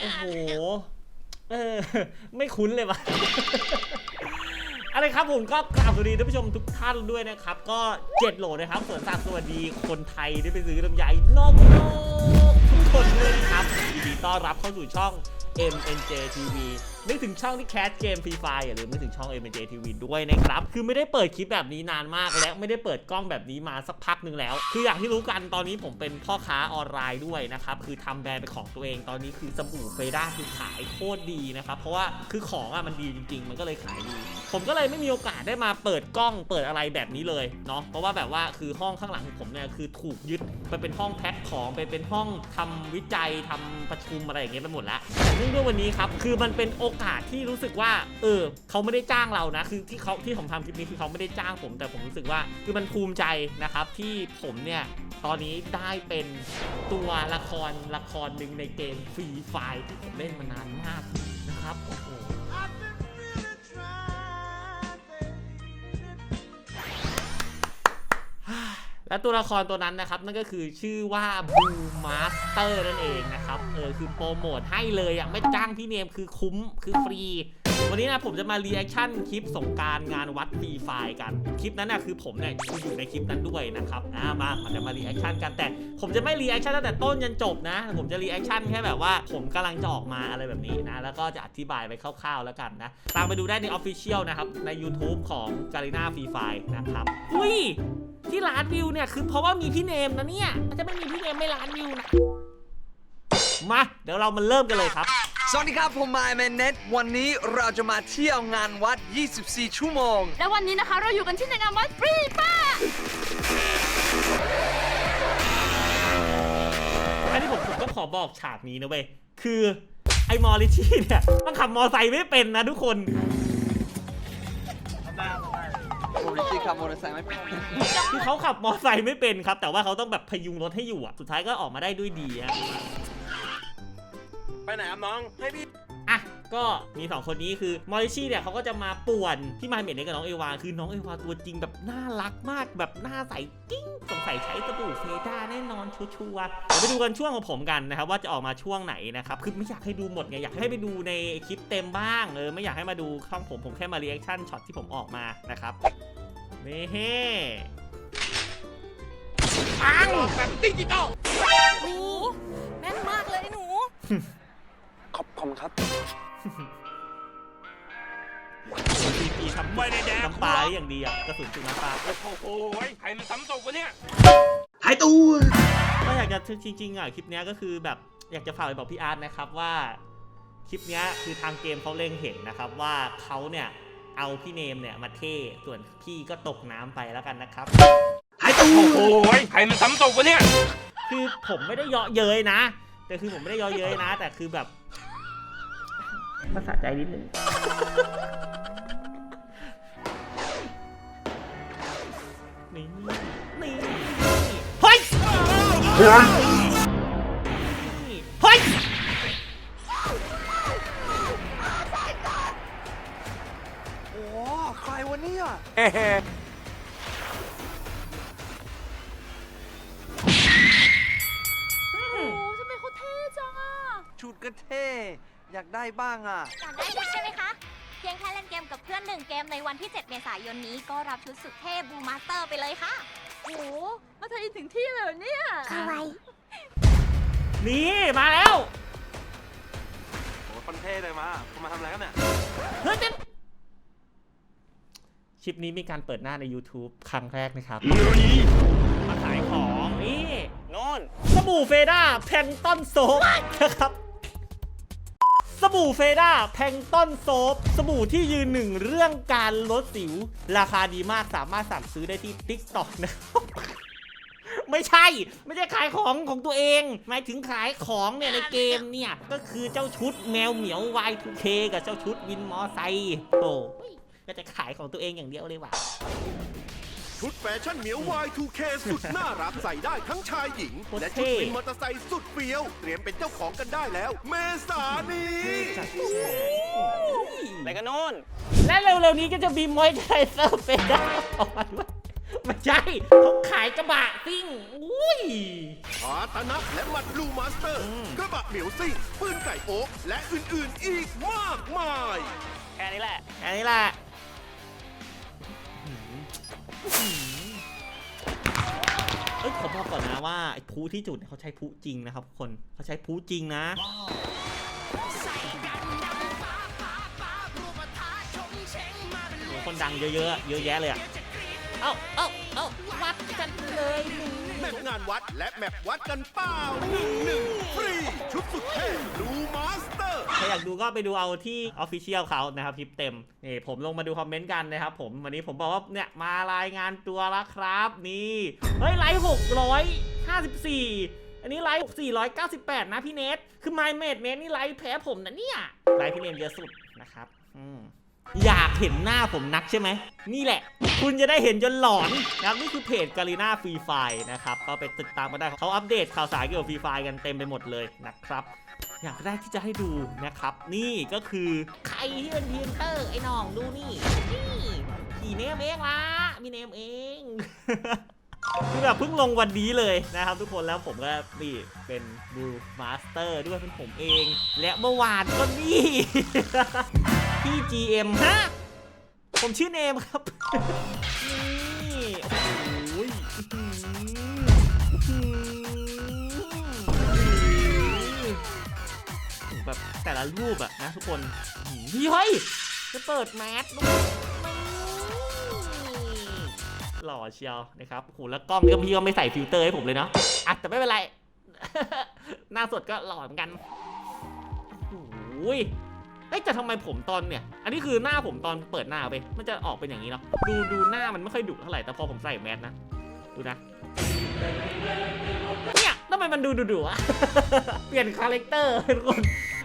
โอ้โห เออ ไม่คุ้นเลยว่ะ อะไรครับผมก็กราบสวัสดีท่านผู้ชมทุกท่านด้วยนะครับ ก็เจ็ดโหลนะครับส่วนสัตว์สวัสดีคนไทยที่ไปซื้อลำไยนอกโลกทุกคนเลยนะครับยินดีต้อนรับเข้าสู่ช่อง MNJ TV นึกถึงช่องที่แคสเกมฟรีไฟอย่าลืมนึกถึงช่อง MNJ TV ด้วยนะครับ คือไม่ได้เปิดคลิปแบบนี้นานมากและไม่ได้เปิดกล้องแบบนี้มาสักพักหนึ่งแล้ว คืออย่างที่รู้กันตอนนี้ผมเป็นพ่อค้าออนไลน์ด้วยนะครับ คือทำแบรนด์เป็นของตัวเองตอนนี้คือสบู่เฟด้าคือขายโคตรดีนะครับ เพราะว่าคือของอะมันดีจริง ๆ มันก็เลยขายดี ผมก็เลยไม่มีโอกาสได้มาเปิดกล้องเปิดอะไรแบบนี้เลยเนาะเพราะว่าแบบว่าคือห้องข้างหลังของผมเนี่ยคือถูกยึดไปเป็นห้องแพ็คของไปเป็นห้องทำวิจัยทำประชุมอะไรอย่างเงี้ยไปหมดแล้วแต่เนื่องด้วยวันนี้ครับคือมันเป็นโออกาสที่รู้สึกว่า เออเขาไม่ได้จ้างเรานะ คือที่เขาที่ผมทำคลิปนี้คือเขาไม่ได้จ้างผม แต่ผมรู้สึกว่าคือมันภูมิใจนะครับที่ผมเนี่ยตอนนี้ได้เป็นตัวละครละครหนึ่งในเกมฟรีไฟที่ผมเล่นมานานมากนะครับ และตัวละครตัวนั้นนะครับ นั่นก็คือชื่อว่าบูมาสเตอร์นั่นเองนะครับ เออ คือโปรโมทให้เลยอะ ไม่จ้างพี่เนมคือคุ้ม คือฟรี วันนี้นะผมจะมารีแอคชั่นคลิปสงการงานวัดฟรีไฟล์กัน คลิปนั้นนะคือผมเนี่ยอยู่ในคลิปนั้นด้วยนะครับอ่ามามันจะมารีแอคชั่นกันแต่ ผมจะไม่รีแอคชั่นตั้งแต่ต้นยันจบนะ ผมจะรีแอคชั่นแค่แบบว่าผมกำลังจะออกมาอะไรแบบนี้นะ แล้วก็จะอธิบายไปคร่าวๆแล้วกันนะ ตามไปดูได้ใน Official นะครับ ใน YouTube ของ g a r i n a Free Fire นะครับ อุ้ยที่ล้านวิวเนี่ยคือเพราะว่ามีพี่เนมนะเนี่ยมันจะไม่มีพี่เนมไม่ล้านวิวนะมาเดี๋ยวเรามาเริ่มกันเลยครับ สวัสดีครับ ผมมายแมนเน็ตวันนี้เราจะมาเที่ยวงานวัด 24 ชั่วโมง และวันนี้นะคะเราอยู่กันที่ในงานวัดฟรีป้า อันนี้ผมผมก็ขอบอกฉากนี้นะเว้ย คือไอ้มอริชี่เนี่ยมันขับมอไซค์ไม่เป็นนะทุกคน ผมจริงๆขับมอเตอร์ไซค์ไม่เป็นคือเขาขับมอไซค์ไม่เป็นครับ แต่ว่าเขาต้องแบบพยุงรถให้อยู่อะสุดท้ายก็ออกมาได้ด้วยดีฮะ ไปไหนครับน้อง ให้พี่ อะก็มีสองคนนี้คือมอริชี่เนี่ยเขาก็จะมาป่วนพี่มายเมดเนกับน้องเอวา คือน้องเอวาตัวจริงแบบน่ารักมากแบบหน้าใสกิ้งสงสัยใช้สบู่เฟด้าแน่นอนชัวร์ๆเดี๋ยวไปดูกันช่วงของผมกันนะครับว่าจะออกมาช่วงไหนนะครับคือไม่อยากให้ดูหมดไงอยากให้ไปดูในคลิปเต็มบ้างเออไม่อยากให้มาดูช่องผมผมแค่มารีแอคชั่นช็อตที่ผมออกมานะครับนี่เฮ้ปังแบบดิจิตอลหนูแม่ ขอบคุณครับปีปีทำไม่ได้แดก น้ำปลาได้อย่างดีอะกระสุนจุดน้ำปลา โอ้โหใครมันซ้ำตกวะเนี่ย หายตัวก็อยากจะจริงๆอะคลิปเนี้ยก็คือแบบอยากจะฝากไปบอกพี่อาร์ตนะครับว่าคลิปเนี้ยคือทางเกมเขาเล็งเห็นนะครับว่าเขาเนี่ยเอาพี่เนมเนี่ยมาเท่ส่วนพี่ก็ตกน้ำไปแล้วกันนะครับ หายตัว โอ้โหใครมันซ้ำตกวะเนี่ย คือผมไม่ได้เยาะเย้ยนะ แต่คือผมไม่ได้เยาะเย้ยนะ แต่คือแบบ ภาษาใจนิดนึงนี่นี่เฮ้ยเฮ้ยโอ้ใครวะเนี่ยโอ้ทำไมเขาเท่จังอะ ชุดก็เท่ อยากได้บ้างอะ อยากได้ชุดใช่ไหมคะ เพียงแค่เล่นเกมกับเพื่อนหนึ่งเกมในวันที่ 7 เมษายนนี้ก็รับชุดสุดเท่บูมาสเตอร์ไปเลยค่ะ โอ้มาเธอถึงที่เลยเหรอเนี่ย อะไร นี่มาแล้วโอ้คนเท่เลยมาคุณมาทำอะไรกันเนี่ย เฮ้ยเต้นคลิปนี้มีการเปิดหน้าใน YouTube ครั้งแรกนะครับ มาขายของนี่ โน่นสบู่เฟด้าแพงต้นโซฟนะครับ สบู่เฟด้าแพงต้นโซฟสบู่ที่ยืนหนึ่งเรื่องการลดสิว ราคาดีมากสามารถสั่งซื้อได้ที่ TikTok นะไม่ใช่ ไม่ใช่ขายของของตัวเอง หมายถึงขายของเนี่ยในเกมเนี่ย ก็คือเจ้าชุดแมวเหมียว Y2K กับเจ้าชุดวินมอไซค์โอ้ก็จะขายของตัวเองอย่างเดียวเลยว่ะ ชุดแฟชั่นเหมียว Y2K สุดน่ารักใส่ได้ทั้งชายหญิง โคตรและเท่ชุดวินมอเตอร์ไซค์สุดเฟี้ยว เตรียมเป็นเจ้าของกันได้แล้ว เมษานี้ไหนกันโน่น และเร็วๆนี้ก็จะมีมอยเจอร์เซอร์เฟด้าออกมาด้วยไม่ใช่เขาขายกระบะซิ่งอู้อุ้ยคาตานะและหมัดลูมาสเตอร์อืมกระบะเหมียวซิ่งปืนไก่โอ๊กและอื่นๆอีกมากมาย แค่นี้แหละแค่นี้แหละ เอ้ยขอบอกก่อนนะว่าไอ้พลุที่จุดเนี่ยเขาใช้พลุจริงนะครับทุกคนเขาใช้พลุจริงนะโอ้โหคนดังเยอะๆอะเยอะแยะเลยอะเอ้าเอ้าเอ้าวัดกันเลยหนูแมปงานวัดและแมปวัดกันเปล่าหนึ่งหนึ่งฟรี ชุดสุดเท่ลูมาสเตอร์ใครอยากดูก็ไปดูเอาที่ออฟฟิเชียลเขานะครับคลิปเต็มนี่ผมลงมาดูคอมเมนต์กันนะครับผมวันนี้ผมบอกว่าเนี่ยมารายงานตัวแล้วครับ นี่ เฮ้ยไลค์654อันนี้ไลค์498 นะพี่เนท คือ My m a d e เนทนี่ไลค์แพ้ผมนะเนี่ย ไลค์พี่เนทเยอะสุดนะครับ อืม อยากเห็นหน้าผมนักใช่ไหม นี่แหละ คุณจะได้เห็นจนหลอนนะครับ นี่คือเพจกา r ีนาฟรีไฟนะครับ ก็ไปติดตามมาได้ เขาอัปเดตข่าวสารเกี่ยวกับฟรีไฟกันเต็มไปหมดเลยนะครับ อย่างแรกที่จะให้ดูนะครับ นี่ก็คือใครที่เป็นพรีเซนเตอร์ไอ้น้องดูนี่ นี่ขี่เนมเองละมีเนมเองคือแบบเพิ่งลงวันนี้เลยนะครับทุกคนแล้วผมก็นี่เป็นบูมาสเตอร์ด้วยเป็นผมเอง และเมื่อวานก็นี่ พี่ GM ฮะ ผมชื่อเนมครับ นี่โอ้โหอื้อหืออื้อหือแบบแต่ละรูปอะนะทุกคนอื้อหือเฮ้ยจะเปิดแมสด้วยนี่หล่อเชียวนะครับโอ้โหแล้วกล้องนี่ก็พี่ก็ไม่ใส่ฟิลเตอร์ให้ผมเลยเนาะอะแต่ไม่เป็นไร หน้าสดก็หล่อเหมือนกันโอ้ย เอ้ยแต่ทำไมผมตอนเนี่ย อันนี้คือหน้าผมตอนเปิดหน้าไป มันจะออกเป็นอย่างนี้เนาะ ดูดูหน้ามันไม่ค่อยดุเท่าไหร่ แต่พอผมใส่แมสนะ ดูนะ เนี่ยทำไมมันดูดุดุอะ เปลี่ยนคาแรคเตอร์ทุกคน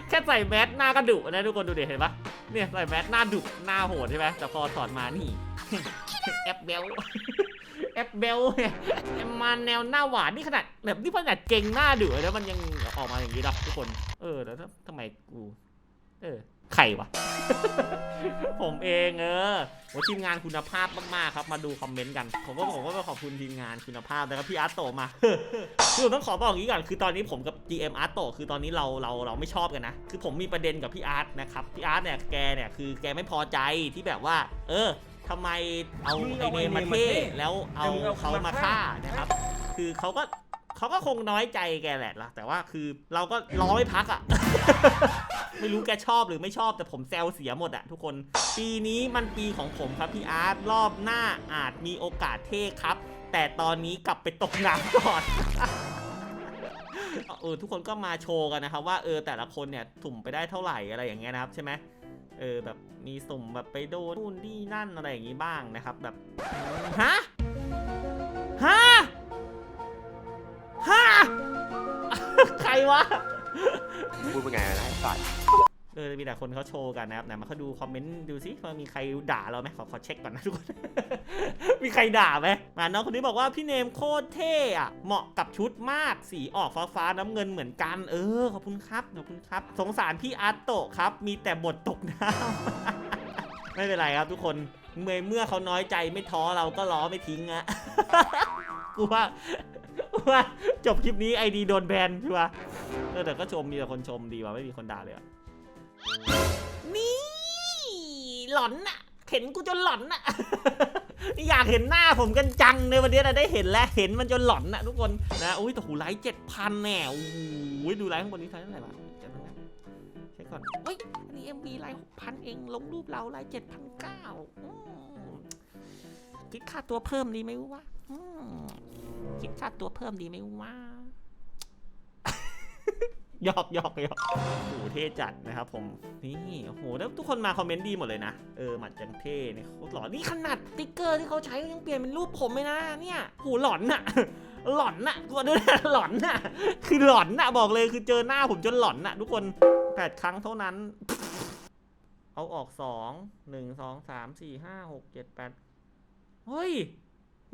แค่ใส่แมสหน้าก็ดุนะทุกคนดูดิเห็นปะเนี่ยใส่แมสหน้าดุหน้าโหดใช่ไหมแต่พอถอดมานี่ แอปเบลแอปเบลเนี่ยมาแนวหน้าหวานนี่ขนาดแบบนี่ขนาดเก่งหน้าดุแล้วมันยังออกมาอย่างนี้นะทุกคน เออแล้วทำไมกู เออ ใครวะ ผมเองเออโอ้ทีมงานคุณภาพมากๆครับ มาดูคอมเมนต์กัน ผมก็ผมก็ขอบคุณทีมงานคุณภาพนะครับพี่อาร์ตโตมา คือผมต้องขอบอกอย่างนี้ก่อนคือตอนนี้ผมกับ GM อาร์ตโตคือตอนนี้เราเราเราไม่ชอบกันนะ คือผมมีประเด็นกับพี่อาร์ตนะครับ พี่อาร์ตเนี่ยแกเนี่ยคือแกไม่พอใจที่แบบว่า เออทำไมเอาไอเนมมาเท่แล้วเอาเขามาฆ่านะครับ คือเขาก็ เขาก็คงน้อยใจแกแหละล่ะ แต่ว่าคือเราก็ร้อไม่พักอะ ไม่รู้แกชอบหรือไม่ชอบแต่ผมแซวเสียหมดอะทุกคน ปีนี้มันปีของผมครับพี่อาร์ตรอบหน้าอาจมีโอกาสเท่ครับ แต่ตอนนี้กลับไปตกน้ำก่อนเออทุกคนก็มาโชว์กันนะครับว่าเออแต่ละคนเนี่ยสุ่มไปได้เท่าไหร่อะไรอย่างเงี้ยนะครับใช่ไหมเออแบบมีสุ่มแบบไปโดนนู่นนี่นั่นอะไรอย่างงี้บ้างนะครับ แบบฮะฮะ ฮะใครวะ พูดเป็นไงนะไอ้สัตว์เออมีแต่คนเขาโชว์กันนะครับไหนมาเขาดูคอมเมนต์ดูสิว่ามีใครด่าเราไหมขอขอเช็คก่อนนะทุกคน มีใครด่าไหมมาน้องคนนี้บอกว่าพี่เนมโคตรเท่อะเหมาะกับชุดมากสีออกฟ้าฟ้าๆน้ำเงินเหมือนกัน เออขอบคุณครับขอบคุณครับ สงสารพี่อาร์ตโตะครับ มีแต่บทตกน้ำ ไม่เป็นไรครับทุกคนเมื่อเมื่อเขาน้อยใจไม่ท้อเราก็ล้อไม่ทิ้งอะ กูว่ากู ว่าจบคลิปนี้ไอดีโดนแบนใช่ปะเออแต่ก็ชมมีแต่คนชมดีว่ะไม่มีคนด่าเลยอะนี่ หลอนน่ะเห็นกูจนหลอนน่ะอยากเห็นหน้าผมกันจังในวันนี้นะได้เห็นแล้วเห็นมันจนหลอนนะทุกคนนะอุ้ยแต่หูไลค์เจ็ดพันแน่โอ้โหดูไลค์ข้างบนนี้เท่าไหร่วะเจ็ดพันเช็คก่อนเฮ้ยอันนี้เอ็มบีไลค์หกพันเองลงรูปเราไลค์เจ็ดพันเก้าคิดค่าตัวเพิ่มดีไหมวะ คิดค่าตัวเพิ่มดีไหมวะหยอกหยอกหยอกโอ้โหเท่จัดนะครับผม นี่โอ้โหแล้วทุกคนมาคอมเมนต์ดีหมดเลยนะ เออหมัดจังเท่เนี่ยโคตรหล่อนี่ขนาดติ๊กเกอร์ที่เขาใช้ยังเปลี่ยนเป็นรูปผมเลยนะ เนี่ยโหหลอนน่ะหลอนน่ะตัวด้วยหลอนน่ะคือหลอนน่ะบอกเลยคือเจอหน้าผมจนหลอนน่ะทุกคนแปดครั้งเท่านั้น เอาออกสองหนึ่งสองสามสี่ห้าหกเจ็ดแปดเฮ้ย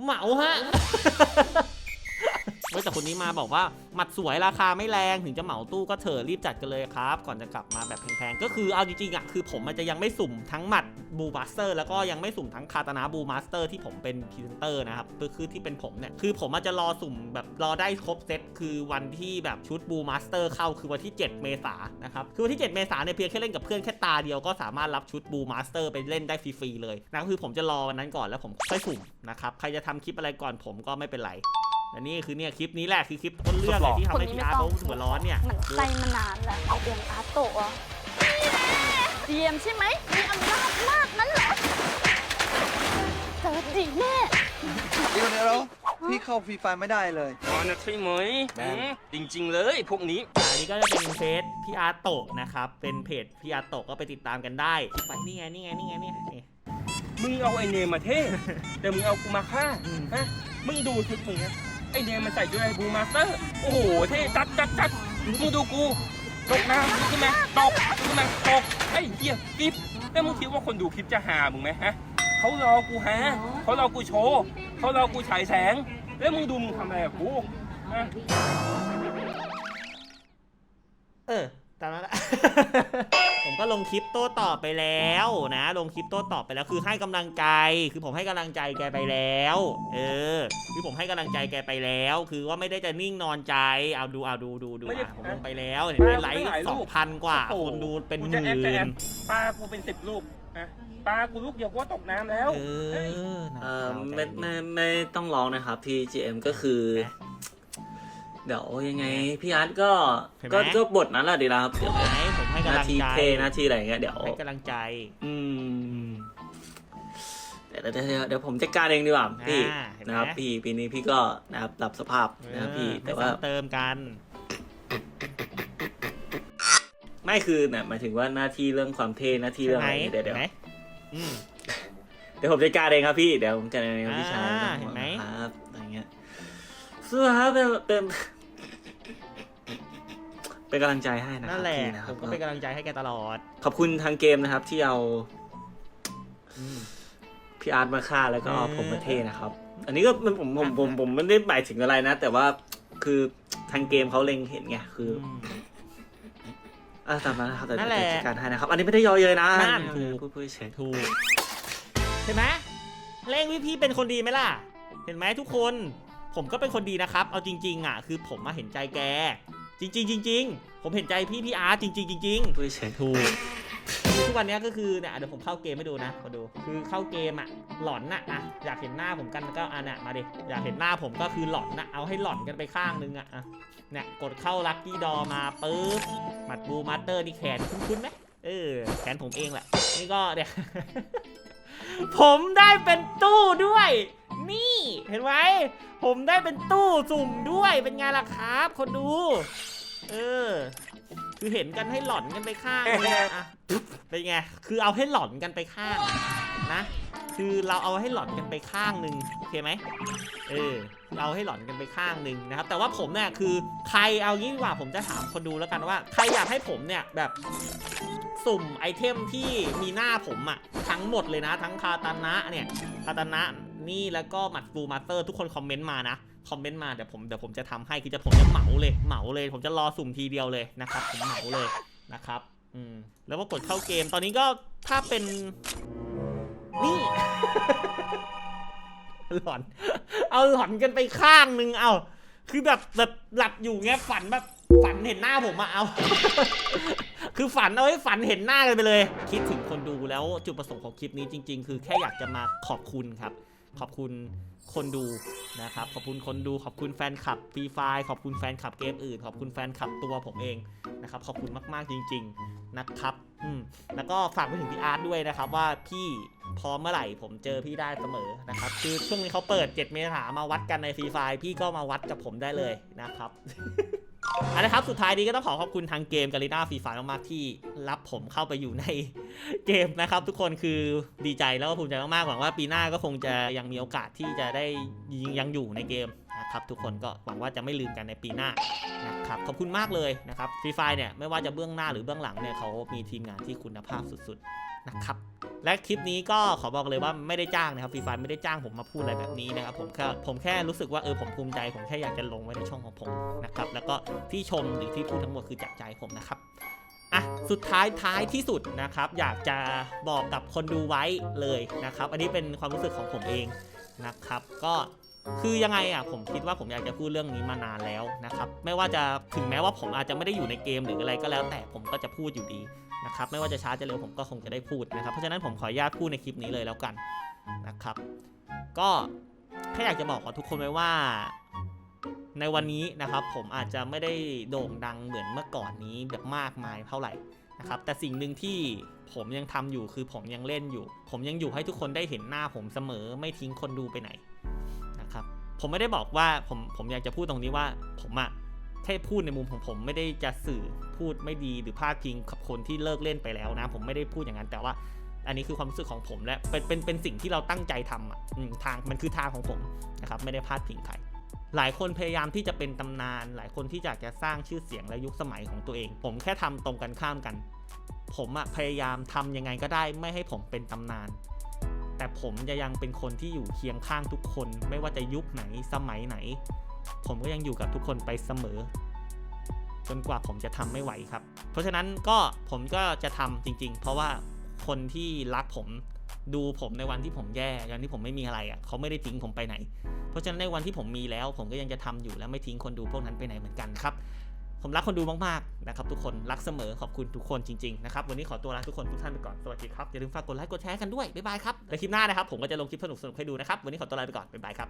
เหมาฮะ เว้ยแต่คนนี้มาบอกว่าหมัดสวยราคาไม่แรงถึงจะเหมาตู้ก็เถอะรีบจัดกันเลยครับ ก่อนจะกลับมาแบบแพงๆ ก็คือเอาจริงๆอะคือผมมันจะยังไม่สุ่มทั้งหมัดบูมาสเตอร์แล้วก็ยังไม่สุ่มทั้งคาตานาบูมาสเตอร์ที่ผมเป็นพรีเซนเตอร์นะครับคือที่เป็นผมเนี่ยคือผมอาจจะรอสุ่มแบบรอได้ครบเซตคือวันที่แบบชุดบูมาสเตอร์เข้าคือวันที่ 7 เมษายนนะครับคือวันที่ 7 เมษายนเนี่ยเพียงแค่เล่นกับเพื่อนแค่ตาเดียวก็สามารถรับชุดบูมาสเตอร์ไปเล่นได้ฟรีๆเลยนะคือผมจะรอวันนั้นก่อนแล้วผมค่อยสุ่มนะครับใครจะทำคลิปอะไรก่อนผมก็ไม่เป็นไร และนี่คือเนี่ยคลิปนี้แหละคือคลิปต้นเรื่องเลยที่ทำให้พี่อาร์ตเขาหัวร้อนเนี่ยมันใจมานานแล้วเอาเอ็มอาร์โตะเดียมใช่ไหมมีอำนาจมากนั้นเหรอเจอดีแน่เดี๋ยวเดี๋ยวพี่เข้าฟรีไฟไม่ได้เลยอ๋อนะใช่ไหมแม่นอืมจริง ๆ เลยพวกนี้อันนี้ก็จะเป็นเฟซพี่อาร์ตโตะนะครับ เป็นเพจพี่อาร์ตโตะก็ไปติดตามกันได้ไปนี่ไงนี่ไงนี่ไงนี่นี่มึงเอาไอเนมมาเท่แต่มึงเอากูมาฆ่าอืมฮะมึงดูชุดมึงนะ ไอเนมมันใส่ด้วยไอบูมาสเตอร์ โอ้โห เท่จัดจัดจัดมึงดูกู ตกน้ำลุกขึ้นมาตกลุกขึ้นมาตกไอ้เหี้ยกิ๊บแล้วมึงคิดว่าคนดูคลิปจะหามึงไหมฮะ เขารอกูหาเขารอกูโชว์เขารอกูฉายแสง แล้วมึงดูมึงทำอะไรกับกูฮะเออ ตามนั้นแหละ ผมก็ลงคลิปโต้ตอบไปแล้วนะ ลงคลิปโต้ตอบไปแล้วคือให้กำลังใจ คือผมให้กำลังใจแกไปแล้ว เออ คือผมให้กำลังใจแกไปแล้ว คือว่าไม่ได้จะนิ่งนอนใจ เอาดูเอาดูดูดูอะผมลงไปแล้วเห็นไหมไลค์สองพันกว่าคนดูเป็นหกูจะแอปจะมื่แอนปปลากูเป็นสิบลูกอะปลากูลูกเดียวกูก็ตกน้ำแล้วเออเออไม่ไม่ไม่ต้องร้องนะครับพี่ GM ก็คือ เดี๋ยวยังไงพี่อาร์ตก็เห็นไหม ก็ก็บทนั้นแหละดีแล้วครับเดี๋ยวเห็นไหมผมให้หกำน้าลังที่ใจเทหน้าที่อะไรเงี้ยเดี๋ยวให้กำลังใจอืมเดี๋ยวเดี๋ยวเดี๋ยวเดี๋ยวผมจัดการเองดีกว่าพี่อ่าเห็นไหมนะครับพี่ปีนี้พี่ก็นะครับปรับสภาพนะครับพี่เออแต่ว่าไม่ซ้ำเติมกัน ไม่คือเนี่ยหมายถึงว่าหน้าที่เรื่องความเท่หน้าที่เรื่องอะไรเดี๋ยวเดี๋ยวห็นไหมอืม เดี๋ยวผมจัดการเองครับพี่เดี๋ยวผมจัดการเองครับพี่ชายอ่าต้องเห็นไหม ครับอะไรเงี้ย สู้ครับเป็นเป็นเป็นกำลังใจให้นะคนั่รันบแหละพี่นะคผรับมก็เป็นกำลังใจให้แกตลอดขอบคุณทางเกมนะครับ ที่เอาอืม พี่อาร์ตมาฆ่าแล้วก็เอาเออผมมาเท่นะครับ อันนี้ก็มันผมผมผมผมไม่ได้หมายถึงอะไรนะ แต่ว่าคือทางเกมเขาเล็งเห็นไงคืออมอะตามนั้นนะครับแต่นั่นแหละเดี๋ยวจัดการให้นะครับ อันนี้ไม่ได้ย่อเยยนะนั่นพูดถูกพูดพูดเฉย ถูก เห็นไหมเร่งวิพี่เป็นคนดีไหมล่ะ เห็นไหมทุกคน ผมก็เป็นคนดีนะครับ เอาจริง ๆอะคือผมมาเห็นใจแก จริง ๆ จริง ๆ ผมเห็นใจพี่พี่อาร์ตจริง ๆ จริงๆพูดเฉยถูก ทุกวันนี้ก็คือเนี่ยเดี๋ยวผมเข้าเกมให้ดูนะมาดู คือเข้าเกมอะหลอนน่ะอะอยากเห็นหน้าผมกันก็อะเนี่ยมาดิอยากเห็นหน้าผมก็คือหลอนนะเอาให้หลอนกันไปข้างนึงอะอะเนี่ยกดเข้าลัคกี้ดอมาปุ๊บหมัดบูมาสเตอร์นี่แขนคุ้นๆไหมเออแขนผมเองแหละนี่ก็เนี่ย ผมได้เป็นตู้ด้วย นี่เห็นไหมผมได้เป็นตู้สุ่มด้วยเป็นไงล่ะครับ คนดู เออ คือเห็นกันให้หลอนกันไปข้างนึงอะอะเป็นไงคือเอาให้หลอนกันไปข้างนะคือเราเอาให้หลอนกันไปข้างหนึ่งโอเคไหมเออเราให้หลอนกันไปข้างหนึ่งนะครับ แต่ว่าผมเนี่ยคือใครเอางี้ดีกว่าผมจะถามคนดูแล้วกันว่า ใครอยากให้ผมเนี่ยแบบสุ่มไอเทมที่มีหน้าผมอะทั้งหมดเลยนะ ทั้งคาตานะเนี่ยคาตานะ นี่แล้วก็หมัดฟูมาสเตอร์ทุกคนคอมเมนต์มานะคอมเมนต์มาเดี๋ยวผมเดี๋ยวผมจะทำให้คือจะผมจะเหมาเลยเหมาเลย ผมจะรอสุ่มทีเดียวเลยนะครับผมเหมาเลยนะครับอืมแล้วก็กดเข้าเกมตอนนี้ก็ถ้าเป็นนี่หลอน เอาหลอนกันไปข้างนึงเอาคือแบบแบบหลับอยู่เงี้ยฝันแบบฝันเห็นหน้าผมอะเอา คือฝันเอาให้ฝันเห็นหน้ากันไปเลย คิดถึงคนดูแล้วจุดประสงค์ของคลิปนี้จริง ๆ คือแค่อยากจะมาขอบคุณครับ ขอบคุณคนดูนะครับ ขอบคุณคนดูขอบคุณแฟนคลับฟรีไฟขอบคุณแฟนคลับเกมอื่น ขอบคุณแฟนคลับตัวผมเองนะครับ ขอบคุณมากๆจริง ๆนะครับอืมแล้วก็ฝากไปถึงพี่อาร์ตด้วยนะครับ ว่าพี่พร้อมเมื่อไหร่ผมเจอพี่ได้เสมอนะครับ คือช่วงนี้เขาเปิด 7 เมษายนมาวัดกันในฟรีไฟพี่ก็มาวัดกับผมได้เลยนะครับ อาละครับสุดท้ายนี้ก็ต้องขอขอบคุณทางเกมกาลิน่าฟรีไฟมากๆที่รับผมเข้าไปอยู่ในเกมนะครับ ทุกคนคือดีใจแล้วก็ภูมิใจมากๆหวังว่าปีหน้าก็คงจะยังมีโอกาสที่จะได้ยังยังอยู่ในเกมนะครับทุกคนก็หวังว่าจะไม่ลืมกันในปีหน้านะครับขอบคุณมากเลยนะครับฟรีไฟเนี่ยไม่ว่าจะเบื้องหน้าหรือเบื้องหลังเนี่ยเขามีทีมงานที่คุณภาพสุด นะครับ และคลิปนี้ก็ขอบอกเลยว่าไม่ได้จ้างนะครับฟรีไฟไม่ได้จ้างผมมาพูดอะไรแบบนี้นะครับผมแค่ผมแค่รู้สึกว่าเออผมภูมิใจผมแค่อยากจะลงไว้ในช่องของผมนะครับแล้วก็ที่ชมหรือที่พูดทั้งหมดคือจากใจผมนะครับอะสุดท้ายท้ายที่สุดนะครับ อยากจะบอกกับคนดูไว้เลยนะครับ อันนี้เป็นความรู้สึกของผมเองนะครับ ก็คือยังไงอะผมคิดว่าผมอยากจะพูดเรื่องนี้มานานแล้วนะครับ ไม่ว่าจะถึงแม้ว่าผมอาจจะไม่ได้อยู่ในเกมหรืออะไรก็แล้ว แต่ผมก็จะพูดอยู่ดี นะครับไม่ว่าจะช้าจะเร็วผมก็คงจะได้พูดนะครับเพราะฉะนั้นผมขออนุญาตพูดในคลิปนี้เลยแล้วกันนะครับ ก็แค่อยากจะบอกกับทุกคนไว้ว่าในวันนี้นะครับผมอาจจะไม่ได้โด่งดังเหมือนเมื่อก่อนนี้แบบมากมายเท่าไหร่นะครับแต่สิ่งหนึ่งที่ผมยังทำอยู่คือผมยังเล่นอยู่ ผมยังอยู่ให้ทุกคนได้เห็นหน้าผมเสมอไม่ทิ้งคนดูไปไหนนะครับผมไม่ได้บอกว่าผมผมอยากจะพูดตรงนี้ว่าผมอะแค่พูดในมุมของผมไม่ได้จะสื่อ พูดไม่ดีหรือพาดพิงกับคนที่เลิกเล่นไปแล้วนะ ผมไม่ได้พูดอย่างนั้นแต่ว่า อันนี้คือความรู้สึกของผมและเป็นเป็นเป็นสิ่งที่เราตั้งใจทำอะอืมทางมันคือทางของผมนะครับไม่ได้พาดพิงใคร หลายคนพยายามที่จะเป็นตำนาน หลายคนที่อยากจะสร้างชื่อเสียงและยุคสมัยของตัวเอง ผมแค่ทำตรงกันข้ามกัน ผมอะพยายามทำยังไงก็ได้ ไม่ให้ผมเป็นตำนาน แต่ผมจะยังเป็นคนที่อยู่เคียงข้างทุกคน ไม่ว่าจะยุคไหนสมัยไหน ผมก็ยังอยู่กับทุกคนไปเสมอ จนกว่าผมจะทำไม่ไหวครับ เพราะฉะนั้นก็ผมก็จะทำจริง ๆ เพราะว่าคนที่รักผมดูผมในวันที่ผมแย่วันที่ผมไม่มีอะไรอะเขาไม่ได้ทิ้งผมไปไหน เพราะฉะนั้นในวันที่ผมมีแล้ว ผมก็ยังจะทำอยู่และไม่ทิ้งคนดูพวกนั้นไปไหนเหมือนกันครับ ผมรักคนดูมากๆนะครับ ทุกคนรักเสมอขอบคุณทุกคนจริงๆนะครับวันนี้ขอตัวลาทุกคนทุกท่านไปก่อนสวัสดีครับอย่าลืมฝากกดไลค์กดแชร์กันด้วยบ๊ายบายครับแล้วคลิปหน้านะครับผมก็จะลงคลิปสนุกๆให้ดูนะครับวันนี้ขอตัวลาไปก่อนบ๊ายบายครับ